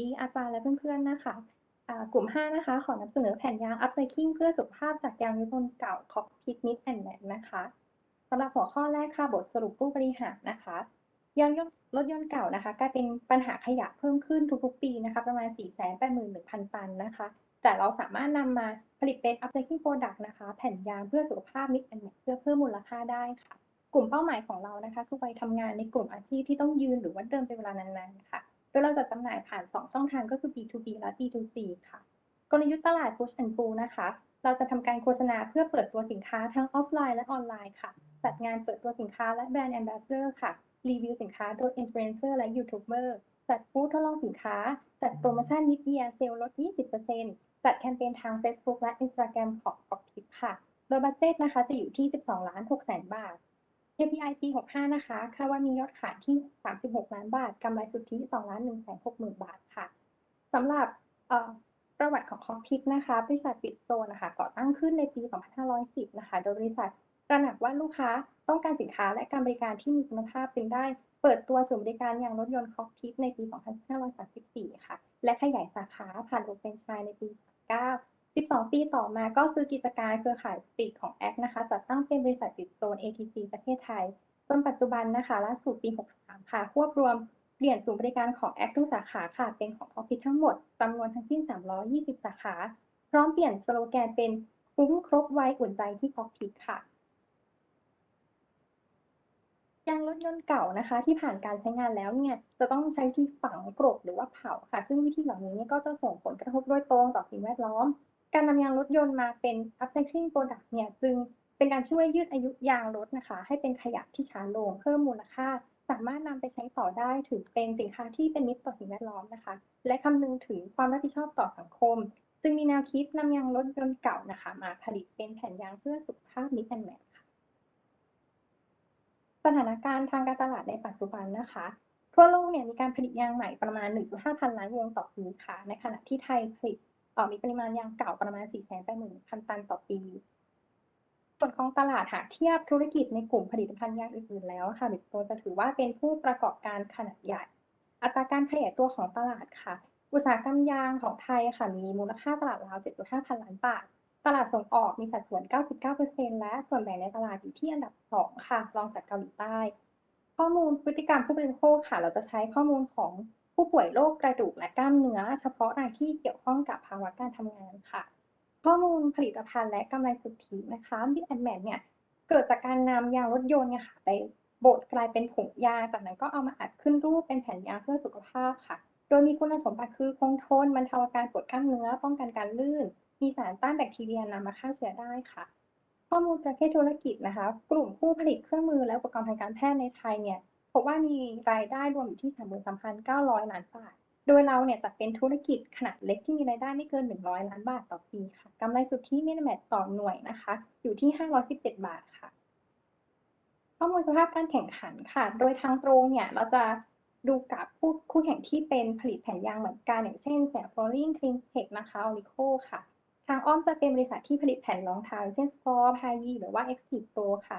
ดีอาจารย์และเพื่อนๆนะคะกลุ่ม 5 นะคะ ขอนำเสนอแผ่นยาง Upcycling เพื่อสุขภาพจากยางรถยนต์เก่า Cockpit Mix and Match นะคะสำหรับหัวข้อแรกค่ะบทสรุปผู้บริหารนะคะยางรถยนต์เก่านะคะกลายเป็นปัญหาขยะเพิ่มขึ้นทุกๆปีนะคะประมาณ 481,000 ตันนะคะ แต่เราสามารถนำมาผลิตเป็น Upcycling Product นะคะ แผ่นยางเพื่อสุขภาพ Mix and Match เพื่อเพิ่มมูลค่าได้ค่ะ กลุ่มเป้าหมายของเรานะคะ คือวัยทำงานในกลุ่มอาชีพที่ต้องยืนหรือว่าเดินเป็นเวลานานๆค่ะ โดยเราจะจำหน่ายผ่าน 2 ช่องทางก็คือ B2B และ B2C ค่ะ กลยุทธ์ตลาด Push and Pull นะคะ เราจะทำการโฆษณาเพื่อเปิดตัวสินค้าทั้งออฟไลน์และออนไลน์ค่ะ จัดงานเปิดตัวสินค้าและแบรนด์แอมบาสเดอร์ค่ะ รีวิวสินค้าโดยอินฟลูเอนเซอร์และยูทูบเบอร์ จัดฟู้ดทดลองสินค้า จัดโปรโมชั่นมิดเยียเซลลด 20%จัดแคมเปญทาง Facebook และ Instagram ของ o c t i p ค่ะ โดยบัตเจ็ตนะคะจะอยู่ที่ 12 ล้าน6แสนบาท KPI ปี 65 นะคะ คาดว่ามียอดขายที่ 36 ล้านบาท กำไรสุทธิ2ล้าน1แสน60,000บาทค่ะ สำหรับประวัติของคอพิกนะคะ บริษัทปิดโซนนะคะก่อตั้งขึ้นในปี 2510 นะคะ โดยบริษัทตระหนักว่าลูกค้าต้องการสินค้าและการบริการที่มีคุณภาพจึงได้ เปิดตัวศูนย์บริการอย่างรถยนต์คอกพิกในปี 2534 ค่ะ และขยายสาขาผ่านโอเปนชายในปี 9 12 ปีต่อมาก็ซื้อกิจการเครือข่ายปิดของแอคนะคะจัดตั้งเป็นบริษัทปิดโซน ATC ประเทศไทยจนปัจจุบันนะคะล่าสุดปี 63 ค่ะ ควบรวมเปลี่ยนศูนย์บริการของแอคทุกสาขาค่ะ เป็นของพอพิททั้งหมดจำนวนทั้งสิ้น 320 สาขา พร้อมเปลี่ยนสโลแกนเป็นคุ้มครบไวอุ่นใจที่พอพิทค่ะยางรถยนต์เก่านะคะ ที่ผ่านการใช้งานแล้วเนี่ยจะต้องใช้ที่ฝังกรบหรือว่าเผาค่ะ ซึ่งวิธีเหล่านี้ก็จะส่งผลกระทบโดยตรงต่อสิ่งแวดล้อม การนำยางรถยนต์มาเป็น upcycling product เนี่ยจึงเป็นการช่วยยืดอายุยางรถนะคะ ให้เป็นขยะที่ช้าลงเพิ่มมูลค่า สามารถนำไปใช้ต่อได้ถือเป็นสินค้าที่เป็นมิตรต่อสิ่งแวดล้อมนะคะ และคำนึงถึงความรับผิดชอบต่อสังคม จึงมีแนวคิดนำยางรถยนต์เก่านะคะ มาผลิตเป็นแผ่นยางเพื่อสุขภาพมิตรแอนแมทสถานการณ์ทางการตลาดในปัจจุบันนะคะทั่วโลกเนี่ยมีการผลิตยางใหม่ประมาณ 1.5 พันล้านวงต่อปีค่ะ ในขณะที่ไทยผลิต มีปริมาณยางเก่าประมาณ 4 8 0 0 0 0 ตันต่อปี ส่วนของตลาดหากเทียบธุรกิจในกลุ่มผลิตภัณฑ์ยางอื่นๆแล้วค่ะบิสโตจะถือว่าเป็นผู้ประกอบการขนาดใหญ่ อัตราการขยายตัวของตลาดค่ะ อุตสาหกรรมยางของไทยค่ะมีมูลค่าตลาดราว 7.5 พันล้านบาท ตลาดส่งออกมีสัดส่วน 99%และส่วนแบ่งในตลาดอยู่ที่อันดับ 2 ค่ะ รองจากเกาหลีใต้ ข้อมูลพฤติกรรมผู้บริโภคค่ะ เราจะใช้ข้อมูลของ ผู้ป่วยโรคกระดูกและกล้ามเนื้อ เฉพาะรายที่เกี่ยวข้องกับภาวะการทำงานค่ะ ข้อมูลผลิตภัณฑ์และกำไรสุทธินะคะบิทแอนแมนเนี่ยเกิดจากการนำยางรถยนต์เนี่ยค่ะไปบดกลายเป็นผงยางจากนั้นก็เอามาอัดขึ้นรูปเป็นแผ่นยางเพื่อสุขภาพค่ะ โดยมีคุณสมบัติคือคงทนบรรเทาอาการปวดกล้ามเนื้อ ป้องกันการลื่น มีสารต้านแบคทีเรียนำมาฆ่าเชื้อได้ค่ะ ข้อมูลประเภทธุรกิจนะคะ กลุ่มผู้ผลิตเครื่องมือและอุปกรณ์ทางการแพทย์ในไทยเนี่ย พบว่ามีรายได้รวมอยู่ที่ 33,900 ล้านบาท โดยเราเนี่ยจะเป็นธุรกิจขนาดเล็กที่มีรายได้ไม่เกิน 100 ล้านบาทต่อปีค่ะกำไรสุทธิมินิมัตต่อหน่วยนะคะ อยู่ที่ 517 บาทค่ะข้อมูลสภาพการแข่งขันค่ะ โดยทางตรงเนี่ยเราจะดูกับคู่คู่แข่งที่เป็นผลิตแผ่นยางเหมือนกันอย่างเช่นแสงฟลอริงคลินเทคนะคะออริโคค่ะ ทางอ้อมจะเป็นบริษัทที่ผลิตแผ่นรองเท้าเช่น Sport, p a y หรือว่า Active Pro ค่ะ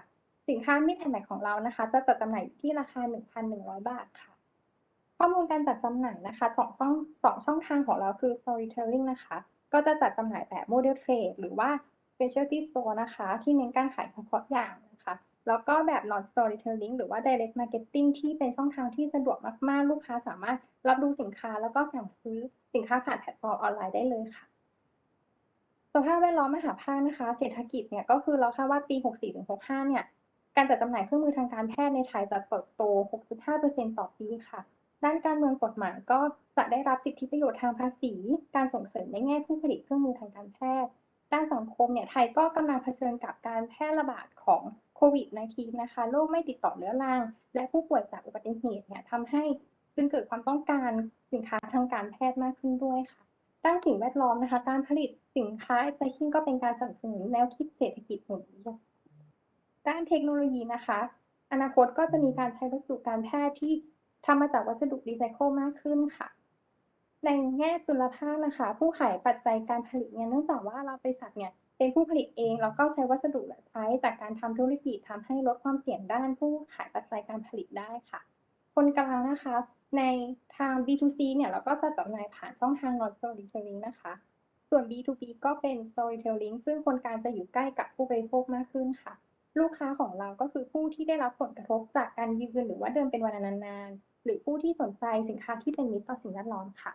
สินค้ามิดแอนแมทของเรานะคะ จะจัดจำหน่ายที่ราคา 1,100 บาทค่ะ ข้อมูลการจัดจำหน่ายนะคะสองช่องสองช่องทางของเราคือ Storytelling นะคะ ก็จะจัดจำหน่ายแบบ Model Trade หรือว่า Specialty Store นะคะ ที่เน้นการขายเฉพาะอย่างนะคะ แล้วก็แบบ Non Storytelling หรือว่า Direct Marketing ที่เป็นช่องทางที่สะดวกมากๆ ลูกค้าสามารถรับดูสินค้าแล้วก็สั่งซื้อสินค้าผ่านแพลตฟอร์มออนไลน์ได้เลยค่ะสภาพแวดล้อมมหาภาคนะคะ เศรษฐกิจเนี่ยก็คือเราคาดว่าปี 64-65 เนี่ย การจัดจำหน่ายเครื่องมือทางการแพทย์ในไทยจะเติบโต 6.5%ต่อปีค่ะ ด้านการเมืองกฎหมายก็จะได้รับสิทธิประโยชน์ทางภาษี การส่งเสริมในแง่ผู้ผลิตเครื่องมือทางการแพทย์ ด้านสังคมเนี่ยไทยก็กำลังเผชิญกับการแพร่ระบาดของโควิด -19 นะคะ โรคไม่ติดต่อเรื้อรัง และผู้ป่วยจากอุบัติเหตุเนี่ยทำให้จึงเกิดความต้องการสินค้าทางการแพทย์มากขึ้นด้วยค่ะ ด้านสิ่งแวดล้อมนะคะ การผลิตสินค้าไอซคิงก็เป็นการสนับสนุนแนวคิดเศรษฐกิจหมุนเวียน ด้านเทคโนโลยีนะคะ อนาคตก็จะมีการใช้วัสดุการแพทย์ที่ทำมาจากวัสดุรีไซเคิลมากขึ้นค่ะ ในแง่จุลภาคนะคะ ผู้ขายปัจจัยการผลิตเนี่ยเนื่องจากว่าเราบริษัทเนี่ยเป็นผู้ผลิตเองแล้วก็ใช้วัสดุและใช้จากการทำธุรกิจทำให้ลดความเสี่ยงด้านผู้ขายปัจจัยการผลิตได้ค่ะ คนกลางนะคะ ในทาง B2C เนี่ยเราก็จะจำหน่ายผ่านช่องทาง non storytelling นะคะ ส่วน B2B ก็เป็น storytelling ซึ่งคนกลางจะอยู่ใกล้กับผู้บริโภคมากขึ้นค่ะ ลูกค้าของเราก็คือผู้ที่ได้รับผลกระทบจากการยืนหรือว่าเดินเป็นเวลานานๆ หรือผู้ที่สนใจสินค้าที่เป็นมิตรต่อสิ่งแวดล้อมค่ะ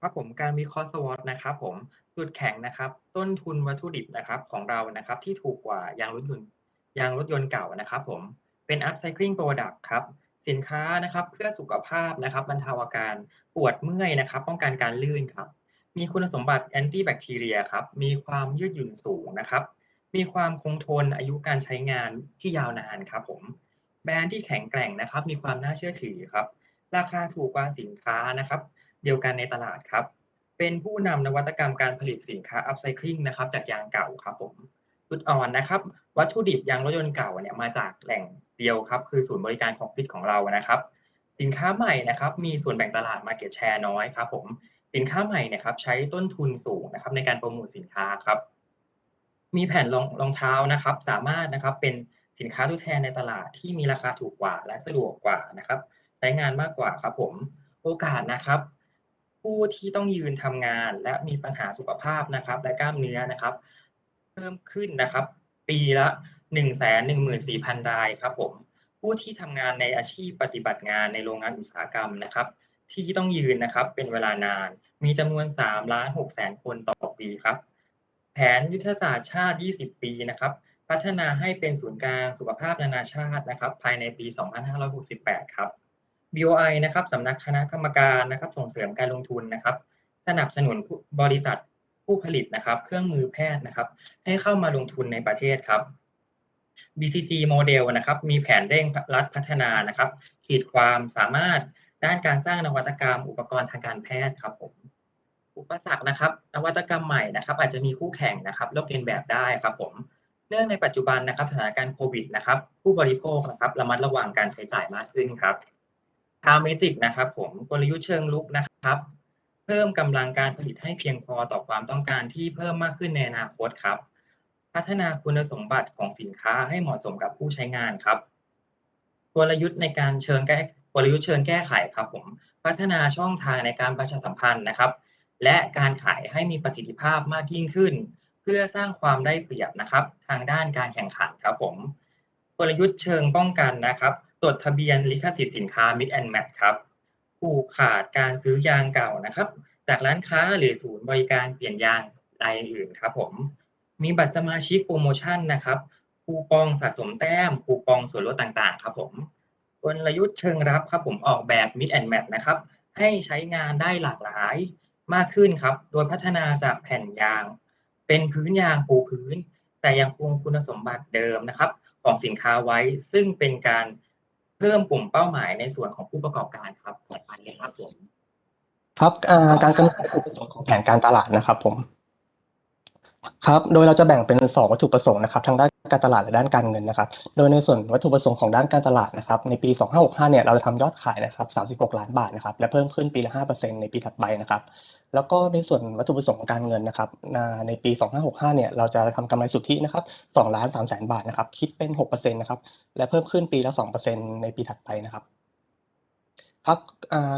ครับผมการวิเคราะห์ SWOT นะครับผมจุดแข็งนะครับ ต้นทุนวัตถุดิบนะครับของเรานะครับที่ถูกกว่ายางรถยนต์ยางรถยนต์เก่านะครับผมเป็น upcycling product ครับสินค้านะครับเพื่อสุขภาพนะครับบรรเทาอาการปวดเมื่อยนะครับ ป้องกันการลื่นครับ มีคุณสมบัติแอนตี้แบคทีเรียครับ มีความยืดหยุ่นสูงนะครับ มีความคงทนอายุการใช้งานที่ยาวนานครับผม แบรนด์ที่แข็งแกร่งนะครับ มีความน่าเชื่อถือครับ ราคาถูกกว่าสินค้านะครับ เดียวกันในตลาดครับ เป็นผู้นำนวัตกรรมการผลิตสินค้า upcycling นะครับ จากยางเก่าครับผมจุดอ่อนนะครับ วัตถุดิบยางรถยนต์เก่าเนี่ยมาจากแหล่งเดียวครับ คือศูนย์บริการของพิทของเรานะครับ สินค้าใหม่นะครับ มีส่วนแบ่งตลาด market share น้อยครับผม สินค้าใหม่เนี่ยครับใช้ต้นทุนสูงนะครับในการโปรโมทสินค้าครับ มีแผ่นรองรองเท้านะครับ สามารถนะครับเป็นสินค้าทดแทนในตลาดที่มีราคาถูกกว่าและสะดวกกว่านะครับ ใช้งานมากกว่าครับผมโอกาสนะครับ ผู้ที่ต้องยืนทำงาน และมีปัญหาสุขภาพนะครับ และกล้ามเนื้อนะครับ เพิ่มขึ้นนะครับ ปีละ1 1 4 0 0 0รายครับผมผู้ที่ทำงานในอาชีพปฏิบัติงานในโรงงานอุตสาหกรรมนะครับ ที่ต้องยืนนะครับ เป็นเวลานาน มีจำนวน3ล้าน6แสนคนต่อปีครับ แผนยุทธศาสตร์ชาติ 20 ปีนะครับ พัฒนาให้เป็นศูนย์กลางสุขภาพนานาชาตินะครับ ภายในปี 2568 ครับ BOI นะครับสำนักคณะกรรมการนะครับ ส่งเสริมการลงทุนนะครับ สนับสนุนบริษัทผู้ผลิตนะครับ เครื่องมือแพทย์นะครับ ให้เข้ามาลงทุนในประเทศครับ BCG โมเดลนะครับ มีแผนเร่งรัดพัฒนานะครับ ขีดความสามารถ ด้านการสร้างนวัตกรรม อุปกรณ์ทางการแพทย์ครับผมอุปสรรคนะครับ นวัตกรรมใหม่นะครับ อาจจะมีคู่แข่งนะครับลอกเลียนแบบได้ครับผมเนื่องในปัจจุบันนะครับสถานการณ์โควิดนะครับ ผู้บริโภคนะครับระมัดระวังการใช้จ่ายมากขึ้นครับทาเมจิกนะครับ ผมกลยุทธ์เชิงลุกนะครับ เพิ่มกำลังการผลิตให้เพียงพอต่อความต้องการที่เพิ่มมากขึ้นในอนาคตครับ พัฒนาคุณสมบัติของสินค้าให้เหมาะสมกับผู้ใช้งานครับกลยุทธ์ในการเชิญ กลยุทธ์เชิญแก้ไขครับผมพัฒนาช่องทางในการประชาสัมพันธ์นะครับ และการขายให้มีประสิทธิภาพมากยิ่งขึ้น เพื่อสร้างความได้เปรียบนะครับ ทางด้านการแข่งขันครับผมกลยุทธ์เชิงป้องกันนะครับตรวจทะเบียนลิขสิทธิ์สินค้า Mix and Match ครับผูกขาดการซื้อยางเก่านะครับ จากร้านค้าหรือศูนย์บริการเปลี่ยนยางรายอื่นครับผมมีบัตรสมาชิกโปรโมชั่นนะครับคูปองสะสมแต้มคูปองส่วนลดต่างๆ ครับผม ลยุทธ์เชิงรับครับผมออกแบบ Mix and Match นะครับ ให้ใช้งานได้หลากหลายมากขึ้นครับ โดยพัฒนาจากแผ่นยาง เป็นพื้นยางปูพื้น แต่ยังคงคุณสมบัติเดิมนะครับ ของสินค้าไว้ซึ่งเป็นการเพิ่มกลุ่มเป้าหมายในส่วนของผู้ประกอบการครับต่อไปเลยครับผมครับการกำหนดวัตถุประสงค์ของแผนการตลาดนะครับผม ครับ โดยเราจะแบ่งเป็นสองวัตถุประสงค์นะครับ ทางด้านการตลาดและด้านการเงินนะครับ โดยในส่วนวัตถุประสงค์ของด้านการตลาดนะครับ ในปี 2565 เนี่ย เราจะทำยอดขายนะครับ 36 ล้านบาทนะครับ และเพิ่มขึ้นปีละ 5%ในปีถัดไปนะครับ แล้วก็ในส่วนวัตถุประสงค์ของการเงินนะครับ ในปี 2565 เนี่ย เราจะทำกำไรสุทธินะครับ2ล้าน3แสนบาทนะครับ คิดเป็น 6%นะครับ และเพิ่มขึ้นปีละ 2%ในปีถัดไปนะครับ ครับ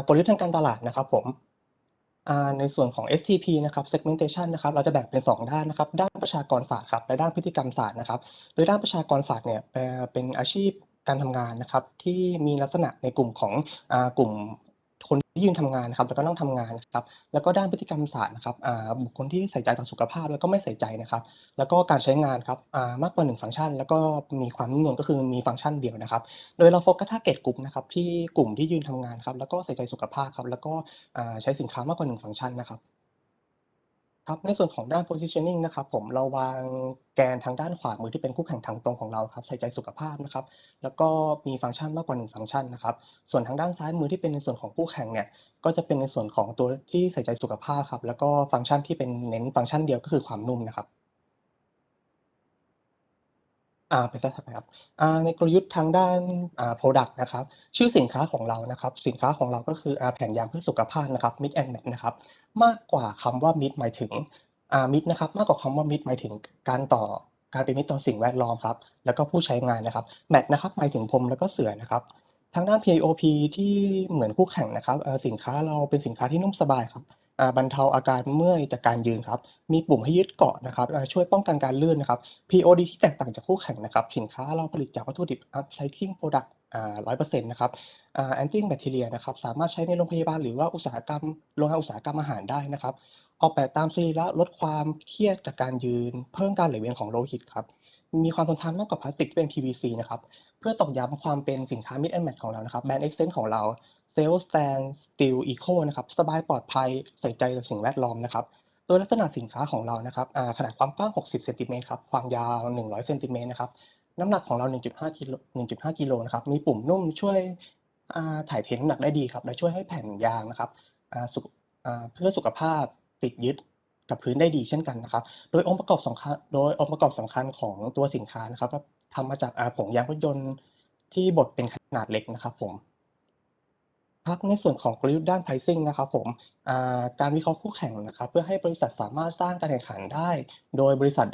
กลยุทธ์ทางการตลาดนะครับผม ในส่วนของ STP นะครับ segmentation นะครับ เราจะแบ่งเป็น 2 ด้านนะครับ ด้านประชากรศาสตร์ครับ และด้านพฤติกรรมศาสตร์นะครับ โดยด้านประชากรศาสตร์เนี่ยเป็นอาชีพการทำงานนะครับที่มีลักษณะในกลุ่มของอกลุ่ม ที่ยืนทำงานนะครับแล้วก็นั่งทำงานนะครับแล้วก็ด้านพฤติกรรมศาสตร์นะครับอ่าบุคคลที่ใส่ใจต่อสุขภาพแล้วก็ไม่ใส่ใจนะครับ แล้วก็การใช้งานครับอ่ามากกว่า1ฟังก์ชัน แล้วก็มีความนิ่มนวลก็คือมีฟังก์ชันเดียวนะครับ โดยเราโฟกัสทาร์เก็ตกลุ่มนะครับที่กลุ่มที่ยืนทำงานครับแล้วก็ใส่ใจสุขภาพครับแล้วก็อ่าใช้สินค้ามากกว่า1ฟังก์ชันนะครับ ครับในส่วนของด้าน positioning นะครับผมเราวางแกนทางด้านขวามือที่เป็นคู่แข่งทางตรงของเราครับใส่ใจสุขภาพนะครับแล้วก็มีฟังก์ชันมากกว่า1ฟังก์ชันนะครับส่วนทางด้านซ้ายมือที่เป็นในส่วนของคู่แข่งเนี่ยก็จะเป็นในส่วนของตัวที่ใส่ใจสุขภาพครับแล้วก็ฟังก์ชันที่เป็นเน้นฟังก์ชันเดียวก็คือความนุ่มนะครับ อ่าเป็นสถาครับอ่าในกลยุทธ์ทางด้านอ่า product นะครับ ชื่อสินค้าของเรานะครับ สินค้าของเราก็คืออ่าแผ่นยางเพื่อสุขภาพนะครับ Mix and mat นะครับ มากกว่าคำว่า Mix หมายถึงอ่า Mix นะครับ มากกว่าคำว่า Mix หมายถึงการต่อการเป็นมิตรต่อสิ่งแวดล้อมครับ แล้วก็ผู้ใช้งานนะครับแมทนะครับ หมายถึงพรมแล้วก็เสือนะครับ ทางด้าน piop ที่เหมือนคู่แข่งนะครับเอ่อสินค้าเราเป็นสินค้าที่นุ่มสบายครับ บรรเทาอาการเมื่อยจากการยืนครับ มีปุ่มให้ยึดเกาะนะครับช่วยป้องกันการลื่นนะครับ POD ที่แตกต่างจากคู่แข่งนะครับ สินค้าเราผลิตจากวัตถุดิบ upcycling product ร้อ่า100%นต์นะครับอ่า anti bacteria นะครับ สามารถใช้ในโรงพยาบาลหรือว่าอุตสาหกรรมโรงงานอุตสาหกรรมอาหารได้นะครับ ออกแบบตามสรีระลดความเครียดจากการยืน เพิ่มการไหลเวียนของโลหิตครับ มีความทนทานมากกว่าพลาสติกที่เป็น PVC นะครับ เพื่อตอกย้ำความเป็นสินค้า Mid and Match ของเรานะครับ แบรนด์ Accent ของเรา Cell Stand Steel Eco นะครับสบายปลอดภัยใส่ใจต่อสิ่งแวดล้อมนะครับโดยลักษณะสินค้าของเรานะครับขนาดความกว้าง 60เซนติเมตรครับความยาว 100เซนติเมตรนะครับน้ำหนักของเรา 1.5กิโล1.5กิโลนะครับมีปุ่มนุ่มช่วยถ่ายเทน้ำหนักได้ดีครับและช่วยให้แผ่นยางนะครับเพื่อสุขภาพติดยึดกับพื้นได้ดีเช่นกันนะครับ โดยองค์ประกอบสำคัญโดยองค์ประกอบสำคัญของตัวสินค้านะครับทำมาจากผงยางรถยนต์ที่บดเป็นขนาดเล็กนะครับผม ครับในส่วนของกลยุทธ์ด้าน pricing นะครับผมอ่าการวิเคราะห์คู่แข่งนะครับ เพื่อให้บริษัทสามารถสร้างการแข่งขันได้ โดยบริษัท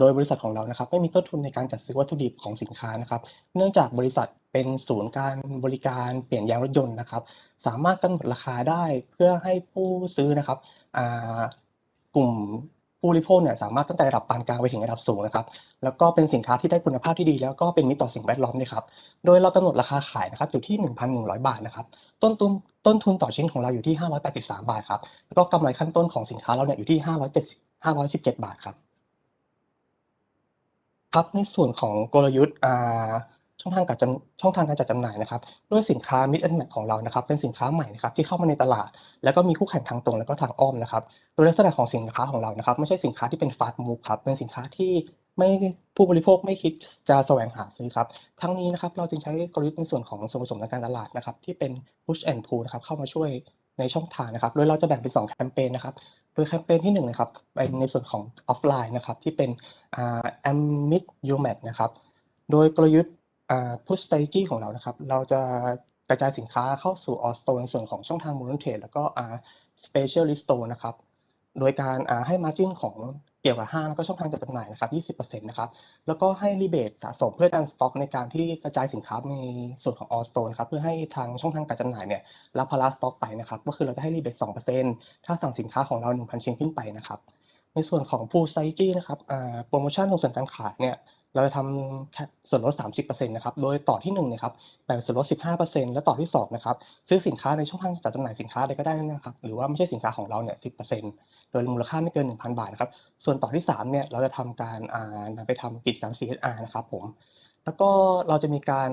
โดยบริษัทของเรานะครับ ไม่มีต้นทุนในการจัดซื้อวัตถุดิบของสินค้านะครับ เนื่องจากบริษัทเป็นศูนย์การบริการเปลี่ยนยางรถยนต์นะครับ สามารถกำหนดราคาได้เพื่อให้ผู้ซื้อนะครับอ่ากลุ่มผู้บริโภคเนี่ยสามารถตั้งแต่ระดับปานกลางไปถึงระดับสูงนะครับ แล้วก็เป็นสินค้าที่ได้คุณภาพที่ดี แล้วก็เป็นมิตรต่อสิ่งแวดล้อมด้วยครับ โดยเรากำหนดราคาขายนะครับอยู่ที่ 1,100 บาทนะครับ ต้นทุนต้นทุนต่อชิ้นของเราอยู่ที่ 583 บาทครับ แล้วก็กำไรขั้นต้นของสินค้าเราเนี่ยอยู่ที่ 570 517 บาทครับ ครับ ในส่วนของกลยุทธ์อ่าช่องทางการจำช่องทางการจัดจำหน่ายนะครับด้วยสินค้า Mid and Match ของเรานะครับ เป็นสินค้าใหม่นะครับที่เข้ามาในตลาด แล้วก็มีคู่แข่งทางตรงแล้วก็ทางอ้อมนะครับ โดยลักษณะของสินค้าของเรานะครับ ไม่ใช่สินค้าที่เป็น fast move ครับ เป็นสินค้าที่ ไม่ผู้บริโภคไม่คิดจะแสวงหาซื้อครับ ทั้งนี้นะครับเราจึงใช้กลยุทธ์ในส่วนของส่วนผสมทางการตลาดนะครับ ที่เป็น push and pull นะครับเข้ามาช่วยในช่องทางนะครับโดยเราจะแบ่งเป็น 2 แคมเปญนะครับ โดยแคมเปญที่1นะครับเป็นในส่วนของออฟไลน์นะครับ ที่เป็นอ่า Amid u m a t นะครับ โดยกลยุทธ์อ่า push strategy ของเรานะครับ เราจะกระจายสินค้าเข้าสู่ all store ในส่วนของช่องทาง modern trade แล้วก็อ่า specialist store นะครับ โดยการอ่าให้ margin ของ เกี่ยวกับห้างแล้วก็ช่องทางจัดจำหน่ายนะครับ20%นะครับ แล้วก็ให้รีเบทสะสมเพื่อดันสต็อกในการที่กระจายสินค้าในส่วนของ all store นครับ เพื่อให้ทางช่องทางการจำหน่ายเนี่ยรับภาระสต็อกไปนะครับ ก็คือเราจะให้รีเบท2%ถ้าสั่งสินค้าของเรา 1,000 ชิ้นขึ้นไปนะครับ ในส่วนของ pool strategy นะครับโปรโมชั่นของส่วนการขายเนี่ยเราจะทำแค่ส่วนลด 30%นะครับ โดยต่อที่1นะครับแบ่งส่วนลด 15%และต่อที่2นะครับ ซื้อสินค้าในช่องทางจัดจำหน่ายสินค้าใดก็ได้นะครับ หรือว่าไม่ใช่สินค้าของเราเนี่ย 10% โดยมูลค่าไม่เกิน 1,000 บาทนะครับ ส่วนต่อที่3เนี่ยเราจะทำการอ่านำไปทำกิจกรรม CSR นะครับผมแล้วก็เราจะมีการ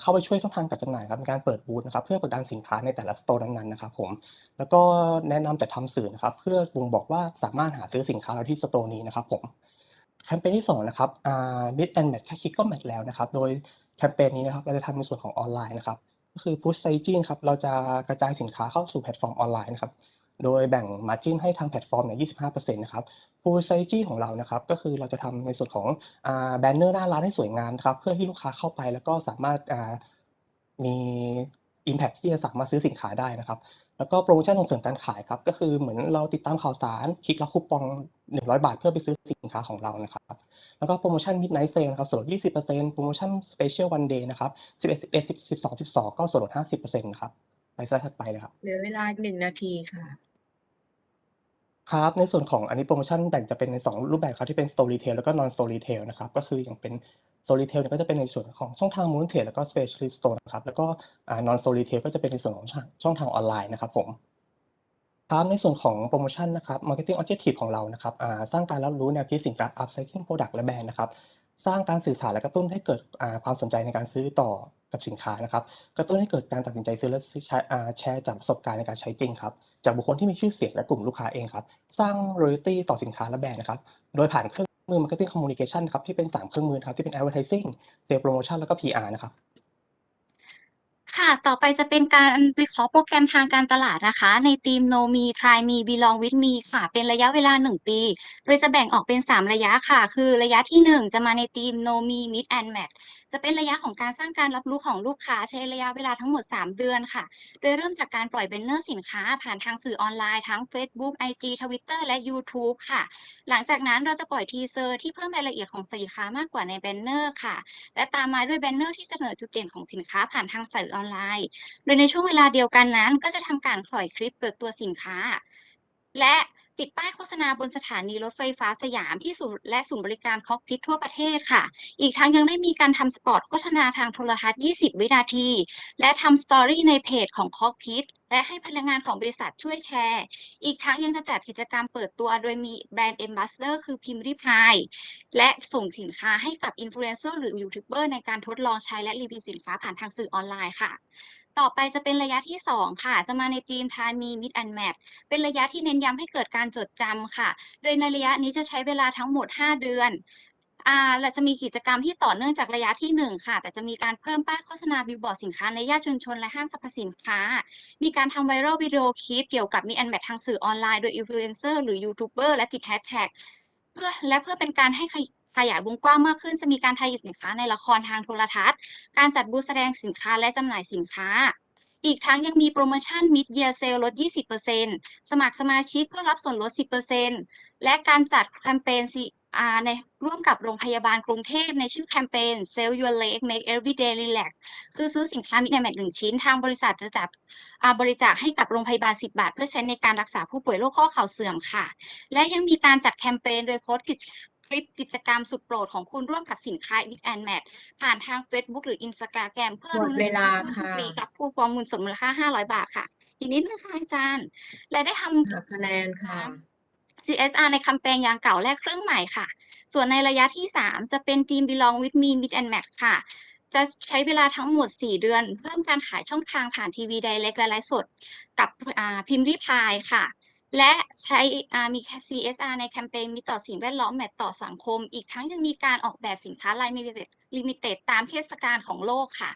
เข้าไปช่วยช่องทางจัดจำหน่ายครับในการเปิดบูธนะครับ เพื่อกดันสินค้าในแต่ละสโตร์นั้นๆนะครับผมแล้วก็แนะนำแต่ทำสื่อนะครับ เพื่อบ่งบอกว่าสามารถหาซื้อสินค้าเราที่สโตร์นี้นะครับผมแคมเปญที่2นะครับอ่า Mid and Match แค่คลิกก็แมทแล้วนะครับ โดยแคมเปญนี้นะครับเราจะทำในส่วนของออนไลน์นะครับก็คือ Push Strategy นะครับเราจะกระจายสินค้าเข้าสู่แพลตฟอร์มออนไลน์นะครับ โดยแบ่ง Margin ให้ทางแพลตฟอร์มเนี่ย25%นะครับ Push Strategy ของเรานะครับก็คือเราจะทำในส่วนของแบนเนอร์หน้าร้านให้สวยงามนะครับเพื่อที่ลูกค้าเข้าไปแล้วก็สามารถมี Impact ที่จะสามารถซื้อสินค้าได้นะครับ แล้วก็โปรโมชั่นส่งเสริมการขายครับก็คือเหมือนเราติดตามข่าวสารคลิกรับคูปอง 100 บาท เพื่อไปซื้อสินค้าของเรานะครับแล้วก็โปรโมชั่น Midnight Sale นะครับส่วนลด 20%โปรโมชั่น Special One Day นะครับ 11 11 12 12 ก็ส่วนลด 50%นะครับ ไปสไลด์ถัดไปเลยครับ เหลือเวลาอีกหนึ่งนาทีค่ะ ครับ ในส่วนของอันนี้โปรโมชั่นแบ่งจะเป็นใน 2 รูปแบบครับที่เป็น Store Retail แล้วก็ Non Store Retail นะครับ ก็คืออย่างเป็น Store Retail เนี่ยก็จะเป็นในส่วนของช่องทาง Modern Trade แล้วก็ Specialist Store นะครับ แล้วก็อ่า Non Store Retail ก็จะเป็นในส่วนของช่องช่องทางออนไลน์นะครับผม ครับในส่วนของโปรโมชั่นนะครับ Marketing Objective ของเรานะครับอ่าสร้างการรับรู้แนวคิดสินค้า Upcycling Product และแบรนด์นะครับ สร้างการสื่อสารและกระตุ้นให้เกิดอ่าความสนใจในการซื้อต่อ กับสินค้านะครับกระตุ้นให้เกิดการตัดสินใจซื้อและใช้แชร์จากประสบการณ์ในการใช้จริงครับจากบุคคลที่มีชื่อเสียงและกลุ่มลูกค้าเองครับสร้าง loyalty ต่อสินค้าและแบรนด์นะครับโดยผ่านเครื่องมือ marketing communication ครับที่เป็น 3 เครื่องมือครับที่เป็น advertising sales promotion แล้วก็ PR นะครับ ค่ะ ต่อไปจะเป็นการวิเคราะห์โปรแกรมทางการตลาดนะคะ ในทีม Know Me Try Me Belong with Me ค่ะ เป็นระยะเวลา 1 ปี โดยจะแบ่งออกเป็น 3 ระยะค่ะ คือระยะที่ 1 จะมาในทีม Know Me Meet and Match จะเป็นระยะของการสร้างการรับรู้ของลูกค้าใช้ระยะเวลาทั้งหมด 3 เดือนค่ะ โดยเริ่มจากการปล่อยแบนเนอร์สินค้า ผ่านทางสื่อออนไลน์ทั้ง Facebook IG Twitter และ YouTube ค่ะ หลังจากนั้นเราจะปล่อยทีเซอร์ที่เพิ่มรายละเอียดของสินค้ามากกว่าในแบนเนอร์ค่ะ และตามมาด้วยแบนเนอร์ที่เสนอจุดเด่นของสินค้าผ่านทางสื่อออนไลน์ โดยในช่วงเวลาเดียวกันนั้น ก็จะทำการปล่อยคลิปเปิดตัวสินค้า และ ติดป้ายโฆษณาบนสถานีรถไฟฟ้าสยามที่ศูนย์และศูนย์บริการคอกพิททั่วประเทศค่ะ อีกทั้งยังได้มีการทำสปอตโฆษณาทางโทรทัศน์ 20 วินาที และทำสตอรี่ในเพจของคอกพิทและให้พนักงานของบริษัทช่วยแชร์ อีกทั้งยังจะจัดกิจกรรมเปิดตัวโดยมีแบรนด์เอมบ s สเดอร์คือพิมพ์ริพาย และส่งสินค้าให้กับอินฟลูเอนเซอร์หรือยูทูบเบอร์ในการทดลองใช้และรีวิวสินค้าผ่านทางสื่อออนไลน์ค่ะ ต่อไปจะเป็นระยะที่ 2 ค่ะ จะมาในทีมทายมีมิดแอนแมทเป็นระยะที่เน้นย้ำให้เกิดการจดจำค่ะ โดยในระยะนี้จะใช้เวลาทั้งหมด 5 เดือนอ่าและจะมีกิจกรรมที่ต่อเนื่องจากระยะที่ 1 ค่ะ แต่จะมีการเพิ่มป้ายโฆษณาบิลบอร์ดสินค้าในย่านชุมชนและห้างสรรพสินค้า มีการทำไวรัลวิดีโอคลิปเกี่ยวกับมีแอนแมททางสื่อออนไลน์โดยอินฟลูเอนเซอร์หรือยูทูบเบอร์และติดแฮชแท็กเพื่อและเพื่อเป็นการให้ ขยายวงกว้างมากขึ้นจะมีการทายสินค้าในละครทางโทรทัศน์ การจัดบูธแสดงสินค้าและจำหน่ายสินค้า อีกทั้งยังมีโปรโมชั่น Mid Year Sale ลด 20%สมัครสมาชิกเพื่อรับส่วนลด 10%และการจัดแคมเปญ CR ในร่วมกับโรงพยาบาลกรุงเทพในชื่อแคมเปญ Save Your Leg Make Everyday Relax คือซื้อสินค้ามิดแอนแมทหนึ่งชิ้น ทางบริษัทจะจัดบริจาคให้กับโรงพยาบาล 10 บาท เพื่อใช้ในการรักษาผู้ป่วยโรคข้อเข่าเสื่อมค่ะ และยังมีการจัดแคมเปญโดยโพสต์กิจ ลิปกิจกรรมสุดโปรดของคุณร่วมกับสินค้า Mix and Match ผ่านทาง Facebook หรือ Instagram เพื่อหมดเวลาลุ้นรับค่ะฟรีกับผู้ประมูลสมมูลค่า 500 บาทค่ะ อีกนิดนึงค่ะอาจารย์ และได้ทำ หักคะแนนค่ะ CSR ในแคมเปญยางเก่าแลกเครื่องใหม่ค่ะ ส่วนในระยะที่ 3 จะเป็นทีม Belong with me Meet and Match ค่ะ จะใช้เวลาทั้งหมด 4 เดือน เพิ่มการขายช่องทางผ่านทีวีไดเรกและไลฟ์สด กับอ่าพิมพ์ริพายค่ะ และใช้อ่ามี CSR ในแคมเปญมีต่อสิ่งแวดล้อมแมทต่อสังคม อีกทั้งยังมีการออกแบบสินค้า l i มิเต็ดลิมิเต็ดตามเทศกาลของโลกค่ะ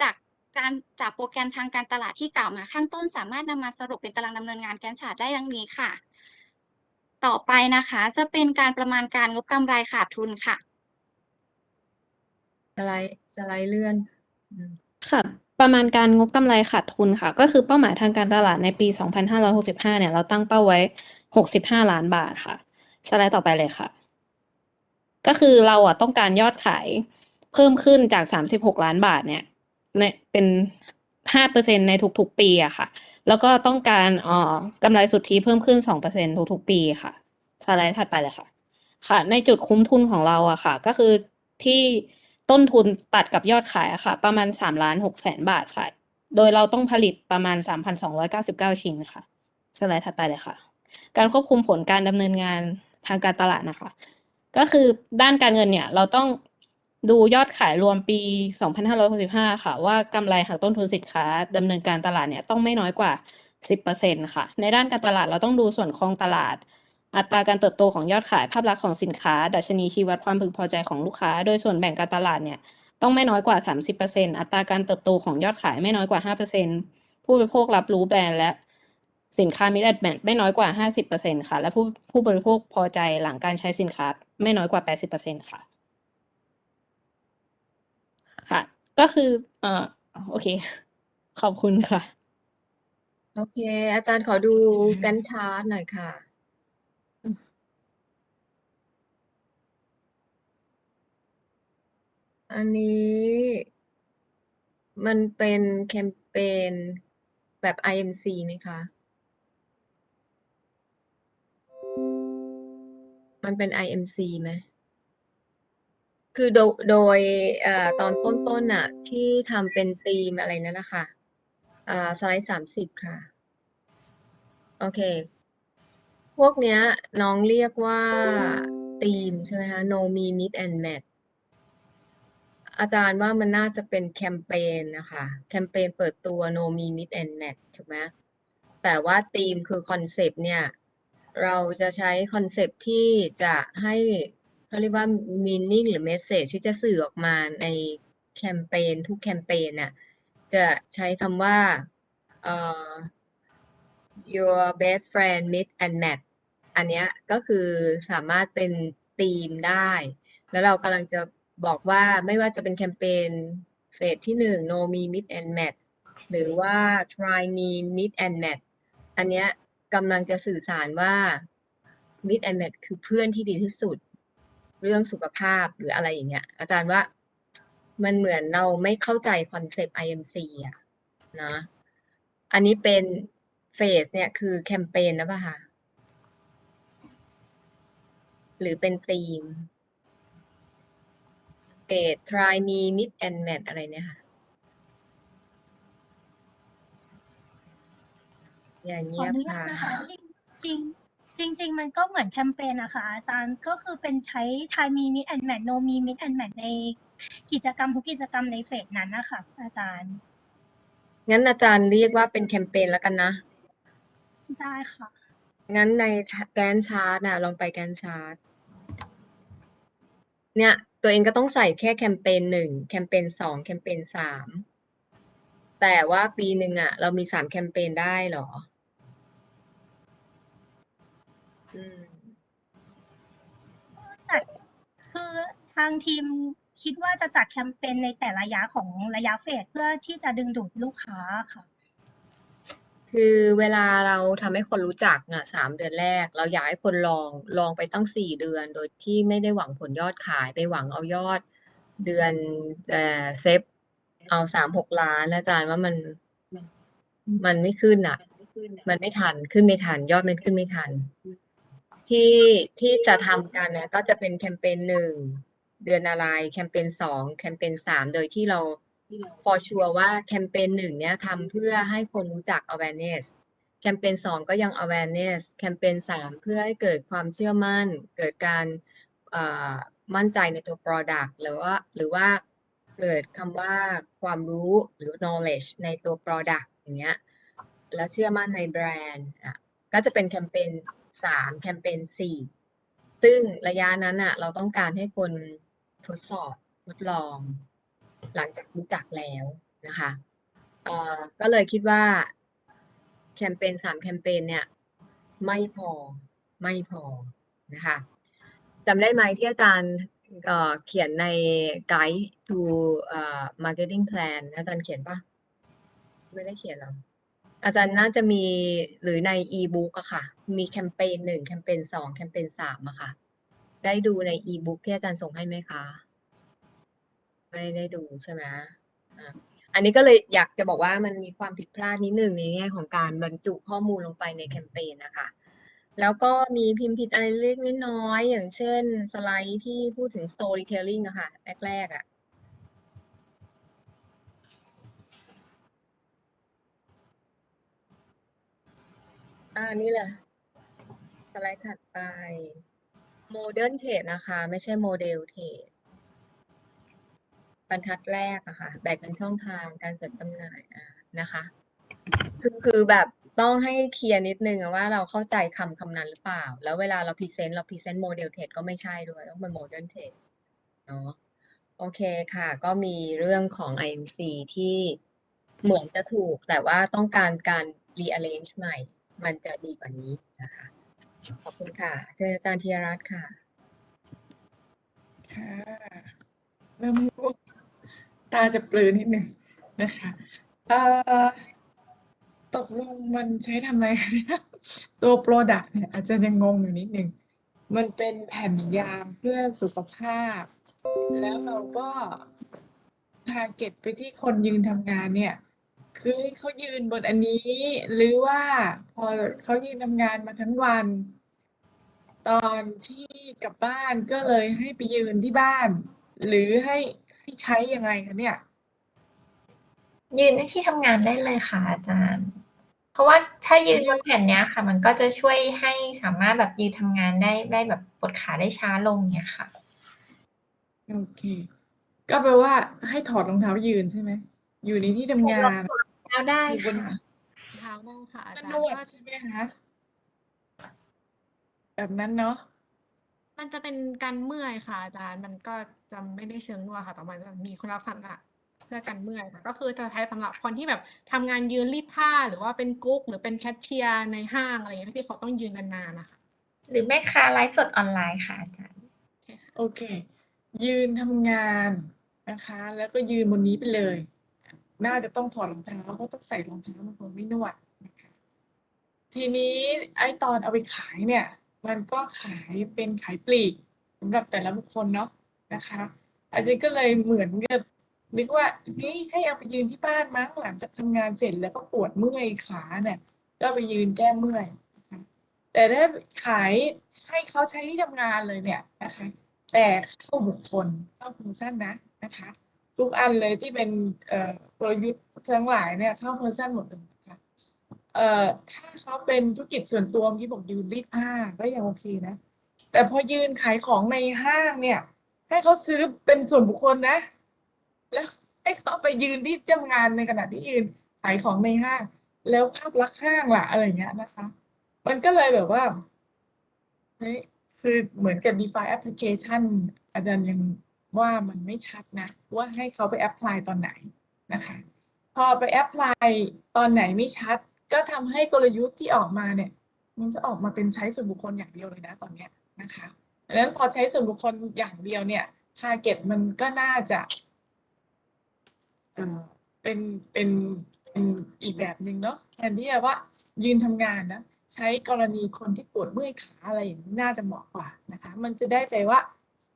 จากการจากโปรแกรมทางการตลาดที่กล่าวมาข้างต้น สามารถนำมาสรุปเป็นตารางดำเนินงานแกนชาร์ตได้ดังนี้ค่ะ ต่อไปนะคะ จะเป็นการประมาณการงบกำไรขาดทุนค่ะสไลด์สไลด์เลื่อนอืมค่ะ ประมาณการงบกำไรขาดทุนค่ะ ก็คือเป้าหมายทางการตลาดในปี 2565 เนี่ย เราตั้งเป้าไว้ 65 ล้านบาทค่ะสไลด์ต่อไปเลยค่ะ ก็คือเราอะต้องการยอดขายเพิ่มขึ้นจาก 36 ล้านบาทเนี่ยในเป็น5%ในทุกๆ ปีอะค่ะ แล้วก็ต้องการอ่อกำไรสุทธิเพิ่มขึ้น2%ทุกๆ ปีค่ะ สไลด์ถัดไปเลยค่ะ ค่ะ ในจุดคุ้มทุนของเราอะค่ะ ก็คือที่ ต้นทุนตัดกับยอดขายอะค่ะ ประมาณ3ล้าน6แสนบาทค่ะ โดยเราต้องผลิตประมาณ3,299ชิ้นค่ะสไลด์ถัดไปเลยค่ะ การควบคุมผลการดำเนินงานทางการตลาดนะคะ ก็คือด้านการเงินเนี่ยเราต้องดูยอดขายรวมปี 2565 ค่ะ ว่ากำไรหักต้นทุนสินค้าดำเนินการตลาดเนี่ยต้องไม่น้อยกว่า 10%ค่ะ ในด้านการตลาดเราต้องดูส่วนครองตลาด อัตราการเติบโตของยอดขายภาพลักษณ์ของสินค้า ดัชนีชี้วัดความพึงพอใจของลูกค้า โดยส่วนแบ่งการตลาดเนี่ยต้องไม่น้อยกว่า 30%อัตราการเติบโตของยอดขายไม่น้อยกว่า 5%ผู้บริโภครับรู้แบรนด์และสินค้ามิดแอดแมทไม่น้อยกว่า 50%ค่ะ และผู้ผู้บริโภคพอใจหลังการใช้สินค้าไม่น้อยกว่า 80%ค่ะ ค่ะ ก็คือเอ่อโอเค ขอบคุณค่ะ โอเค อาจารย์ขอดูแกนชาร์ตหน่อยค่ะ อันนี้มันเป็นแคมเปญแบบ IMC ไหมคะ มันเป็น IMC ไหม คือโดโดยอตอนต้นๆน่ะ ที่ทำเป็นธีมอะไรนั่นนะคะอ่าสไลด์สามสิบค่ะ โอเค พวกเนี้ยน้องเรียกว่าธีมใช่ไหมคะ No Me Meet and Match อาจารย์ว่ามันน่าจะเป็นแคมเปญนะคะแคมเปญเปิดตัว No Me Meet and Match ถูกไหมแต่ว่าธีมคือคอนเซปต์เนี่ย เราจะใช้คอนเซปต์ที่จะให้เขาเรียกว่า meaning หรือ message ที่จะสื่อออกมาในแคมเปญทุกแคมเปญน่ะจะใช้คำว่าเอ่อ your best friend meet and match อันเนี้ยก็คือสามารถเป็นธีมได้ แล้วเรากำลังจะ บอกว่าไม่ว่าจะเป็นแคมเปญเฟสที่หนึ่ง no me meet and match หรือว่า try me meet and match อันเนี้ยกำลังจะสื่อสารว่า meet and match คือเพื่อนที่ดีที่สุด เรื่องสุขภาพหรืออะไรอย่างเงี้ย อาจารย์ว่ามันเหมือนเราไม่เข้าใจคอนเซปต์ IMC อะนะ อันนี้เป็นเฟสเนี่ยคือแคมเปญนะป่ะคะหรือเป็นธีม เฟส try me meet and match อะไรเนี่ยค่ะ อย่าขอเงียอบนุญาค่ะ ตนะคะจริงจริงจริง ๆ มันก็เหมือนแคมเปญนะคะอาจารย์ก็คือเป็นใช้ไทยมีมิดแอนแมทโนมีมิดแอนแมทในกิจกรรมทุกกิจกรรมในเฟสนั้นนะคะอาจารย์งั้นอาจารย์เรียกว่าเป็นแคมเปญแล้วกันนะ ได้ค่ะ งั้นในแกนชาร์ตน่ะลองไปแกนชาร์ตเนี่ย ตัวเองก็ต้องใส่แค่แคมเปญหนึ่งแคมเปญสองแคมเปญสามแต่ว่าปีหนึ่งอะเรามีสามแคมเปญได้เหรอ อืม จัดคือทางทีมคิดว่าจะจัดแคมเปญในแต่ละระยะของระยะเฟสเพื่อที่จะดึงดูดลูกค้าค่ะ คือเวลาเราทำให้คนรู้จักน่ะสามเดือนแรก เราอยากให้คนลองลองไปตั้งสี่เดือน โดยที่ไม่ได้หวังผลยอดขายไปหวังเอายอดเดือนแต่เซฟเอาสามหกล้านอาจารย์ว่ามันมันไม่ขึ้นอะ มันไม่ทันขึ้นไม่ทัน ยอดมันขึ้นไม่ทัน ที่ที่จะทำกันเนี่ยก็จะเป็นแคมเปญหนึ่งเดือนอะไร แคมเปญสองแคมเปญสามโดยที่เรา พอชัวร์ว่าแคมเปญหนึ่งเนี่ยทำเพื่อให้คนรู้จัก awareness แคมเปญสองก็ยัง awareness แคมเปญสามเพื่อให้เกิดความเชื่อมั่น เกิดการมั่นใจในตัว product หรือว่าหรือว่าเกิดคำว่าความรู้หรือ knowledge ในตัว product อย่างเงี้ยแล้วเชื่อมั่นในแบรนด์อะก็จะเป็นแคมเปญสามแคมเปญสี่ซึ่งระยะนั้นอะเราต้องการให้คนทดสอบทดลอง หลังจากรู้จักแล้วนะคะเอ่อก็เลยคิดว่าแคมเปญสามแคมเปญเนี่ยไม่พอไม่พอนะคะจำได้ไหมที่อาจารย์เขียนใน Guide to เอ่อ Marketing Plan อาจารย์เขียนปะไม่ได้เขียนหรออาจารย์น่าจะมีหรือใน e-book อะค่ะ มีแคมเปญหนึ่งแคมเปญสองแคมเปญสามอะค่ะ ได้ดูใน e-book ที่อาจารย์ส่งให้ไหมคะ ไม่ได้ดูใช่ไหมอะอันนี้ก็เลยอยากจะบอกว่ามันมีความผิดพลาดนิดหนึ่งในแง่ของการบรรจุข้อมูลลงไปในแคมเปญนะคะ แล้วก็มีพิมพ์ผิดอะไรเล็กน้อยๆอย่างเช่นสไลด์ที่พูดถึง storytelling อะค่ะแรกๆอะอ่านี่แหละสไลด์ถัดไป Modern Trade นะคะ ไม่ใช่โมเดลเท รดบรรทัดแรกอะค่ะ แบ่งเป็นช่องทางการจัดจำหน่ายนะคะ คือคือแบบต้องให้เคลียร์นิดนึงว่าเราเข้าใจคำคำนั้นหรือเปล่า แล้วเวลาเราพรีเซนต์เราพรีเซนต์โมเดลเทรดก็ไม่ใช่ด้วยต้องเป็นโมเดิร์นเทรดเนาะโอเคค่ะ ก็มีเรื่องของ IMC ที่เหมือนจะถูก แต่ว่าต้องการการ rearrange ใหม่ มันจะดีกว่านี้นะคะ ขอบคุณค่ะเชิญอาจารย์ธีรรัตน์ค่ะ ค่ะเริ่มง่วง ตาจะปลือนิดหนึ่งนะคะเอ่อตกลงมันใช้ทำอะไรคะเนี่ยตัว Product เนี่ยอาจจะยังงงอยู่นิดหนึ่งมันเป็นแผ่นยางเพื่อสุขภาพ แล้วเราก็ทาร์เก็ตไปที่คนยืนทำงานเนี่ย คือให้เขายืนบนอันนี้ หรือว่าพอเขายืนทำงานมาทั้งวัน ตอนที่กลับบ้านก็เลยให้ไปยืนที่บ้าน หรือให้ ให้ใช้ยังไงคะเนี่ย ยืนในที่ทำงานได้เลยค่ะอาจารย์ เพราะว่าถ้ายืนบนแผ่นเนี้ยค่ะ มันก็จะช่วยให้สามารถแบบยืนทำงานได้ได้แบบปวดขาได้ช้าลงเนี่ยค่ะ โอเค ก็แปลว่าให้ถอดรองเท้ายืนใช่ไหม อยู่ในที่ทำงานแล้วได้อยู่บนค่ะ เท้าได้ค่ะอาก็จารนย์วดก็ ใช่ไหมคะ แบบนั้นเนาะ มันจะเป็นการเมื่อยค่ะอาจารย์ มันก็จะไม่ได้เชิงนวดค่ะ แต่มันจะมีคุณลักษณะเพื่อกันเมื่อยค่ะ ก็คือจะใช้สำหรับคนที่แบบทำงานยืนรีดผ้าหรือว่าเป็นกุ๊ก หรือเป็นแคชเชียร์ในห้างอะไรอย่างเงี้ยที่เขาต้องยืนนานๆนะคะ หรือแม่ค้าไลฟ์สดออนไลน์ค่ะอาจารย์ โอเค ยืนทำงานนะคะ แล้วก็ยืนบนนี้ไปเลย น่าจะต้องถอดรองเท้าเพราะต้องใส่รองเท้ามันคงไม่นวดนะคะทีนี้ไอ้ตอนเอาไปขายเนี่ย มันก็ขายเป็นขายปลีกสำหรับแต่ละบุคคลเนาะนะคะอาจารย์ก็เลยเหมือนกับนึกว่าเฮ้ยให้เอาไปยืนที่บ้านมั้งหลังจากทำงานเสร็จแล้วก็ปวดเมื่อยขาเนี่ยก็ไปยืนแก้เมื่อยแต่ถ้าขายให้เขาใช้ที่ทำงานเลยเนี่ยนะคะ แต่เข้าบุคคลเข้าเพอร์ซันนะนะคะ ทุกอันเลยที่เป็นเอ่อกลยุทธ์ทั้งหลายเนี่ยเข้าเพอร์ซันหมดเลย เอ่อถ้าเขาเป็นธุรกิจส่วนตัวเมื่บอกยืนรีดผ้าก็ยังโอเคนะ แต่พอยืนขายของในห้างเนี่ย ให้เขาซื้อเป็นส่วนบุคคลนะ แล้วให้เขาไปยืนที่ทำงานในขณะที่ยืนขายของในห้าง แล้วภาพลักษณ์ห้างล่ะอะไรเงี้ยนะคะ มันก็เลยแบบว่าเฮ้ยคือเหมือนกับ DeFi application อาจารย์ยังว่ามันไม่ชัดนะ ว่าให้เขาไปแอพพลายตอนไหนนะคะ พอไปแอพพลายตอนไหนไม่ชัด ก็ทำให้กลยุทธ์ที่ออกมาเนี่ย มันก็ออกมาเป็นใช้ส่วนบุคคลอย่างเดียวเลยนะตอนเนี้ยนะคะดังนั้นพอใช้ส่วนบุคคลอย่างเดียวเนี่ยทาร์เก็ตมันก็น่าจะเป็นเป็นเป็นอีกแบบหนึ่งเนาะแทนที่จะว่ายืนทำงานนะใช้กรณีคนที่ปวดเมื่อยขาอะไรอย่างนี้น่าจะเหมาะกว่านะคะ มันจะได้ไปว่า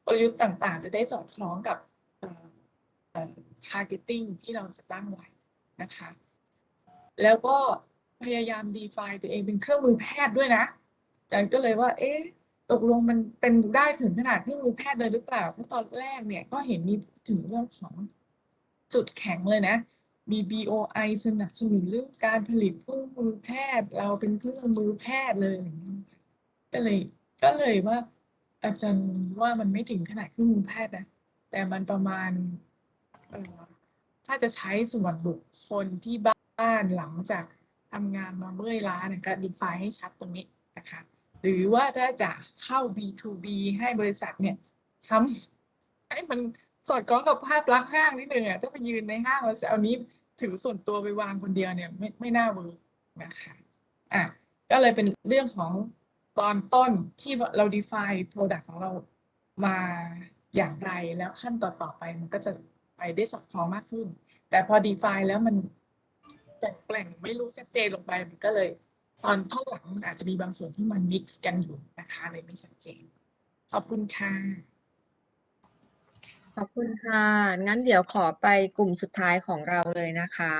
กลยุทธ์ต่างๆ จะได้สอดคล้องกับเอ่อเอ่อ targeting ที่เราจะตั้งไว้นะคะ แล้วก็ พยายาม define ตัวเองเป็นเครื่องมือแพทย์ด้วยนะอาจารย์ก็เลยว่า เอ๊ะ ตกลงมันเป็นได้ถึงขนาดเครื่องมือแพทย์เลยหรือเปล่าเพราะตอนแรกเนี่ยก็เห็นมีถึงเรื่องของจุดแข็งเลยนะมี BOI สนับสนุนเรื่องการผลิตเครื่องมือแพทย์ เราเป็นเครื่องมือแพทย์เลยก็เลย ก็เลยว่า อาจารย์ว่ามันไม่ถึงขนาดเครื่องมือแพทย์นะแต่มันประมาณถ้าจะใช้ส่วนบุคคลที่บ้านหลังจาก ทำงานมาเมื่อยล้าเนี่ยก็ define ให้ชัดตรงนี้นะคะ หรือว่าถ้าจะเข้า B2B ให้บริษัทเนี่ยทำให้มันสอดคล้องกับภาพลักษณ์ห้างนิดนึงอะถ้าไปยืนในห้างแล้วจะเอานี้ถือส่วนตัวไปวางคนเดียวเนี่ยไม่ไม่น่าเวิร์กนะคะอะก็เลยเป็นเรื่องของตอนต้นที่เรา define product ของเรามาอย่างไรแล้วขั้นต่อต่อไปมันก็จะไปได้สอดคล้องมากขึ้น แต่พอ define แล้วมัน แปลงๆไม่รู้ชัดเจนลงไปมันก็เลย ตอนท่อนหลังมันอาจจะมีบางส่วนที่มันมิกซ์กันอยู่นะคะเลยไม่ชัดเจน ขอบคุณค่ะ ขอบคุณค่ะ งั้นเดี๋ยวขอไปกลุ่มสุดท้ายของเราเลยนะคะ